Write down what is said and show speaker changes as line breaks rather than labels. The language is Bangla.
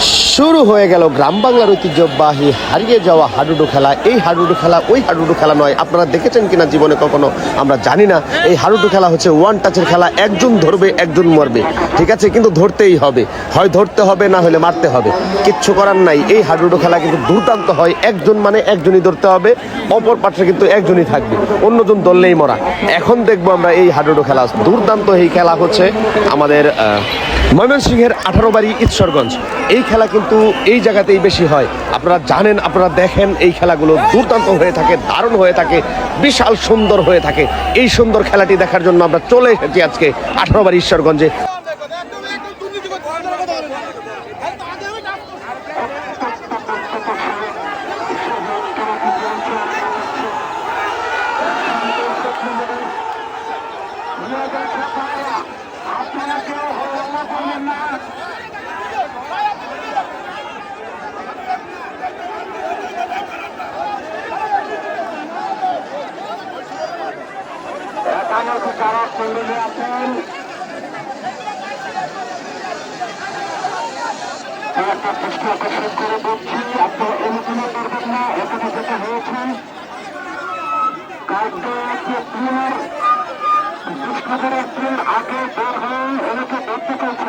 শুরু হয়ে গেল গ্রাম বাংলার ঐতিহ্যবাহী হারিয়ে যাওয়া হাডুডু খেলা। এই হাডুডু খেলা, ওই হাডুডু খেলা নয়, আপনারা দেখেছেন কিনা জীবনে কখনো? আমরা জানি না। এই হাডুডু খেলা হচ্ছে ওয়ান টাচের খেলা, একজন ধরবে, একজন মরবে। ঠিক আছে? কিন্তু ধরতেই হবে। হয় ধরতে হবে, না হলে মারতে হবে। কিচ্ছু করার নাই। এই হাডুডু খেলা কিন্তু দুর্দান্ত হয়। একজন মানে একজনই ধরতে হবে, অপর পাশে কিন্তু একজনই থাকবে। অন্যজন ধরলেই মরা। এখন দেখব আমরা এই হাডুডু খেলা। দুর্দান্ত এই খেলা হচ্ছে আমাদের ময়মনসিংহের আঠারো বাড়ি ঈশ্বরগঞ্জ। এই খেলা কিন্তু এই জায়গাতেই বেশি হয়। আপনারা জানেন, আপনারা দেখেন, এই খেলাগুলো দুর্দান্ত হয়ে থাকে, দারুণ হয়ে থাকে, বিশাল সুন্দর হয়ে থাকে। এই সুন্দর খেলাটি দেখার জন্য আমরা চলে এসেছি আজকে আঠারো বাড়ি ঈশ্বরগঞ্জে
যারা সঙ্গে আছেন। একটা দৃষ্টি আকর্ষণ করে আপনারা করবেন না, এখানে যেটা হয়েছে কার্ডে যে প্লেয়ার আগে বের হয়ে এলাকে দেখতে পেয়েছে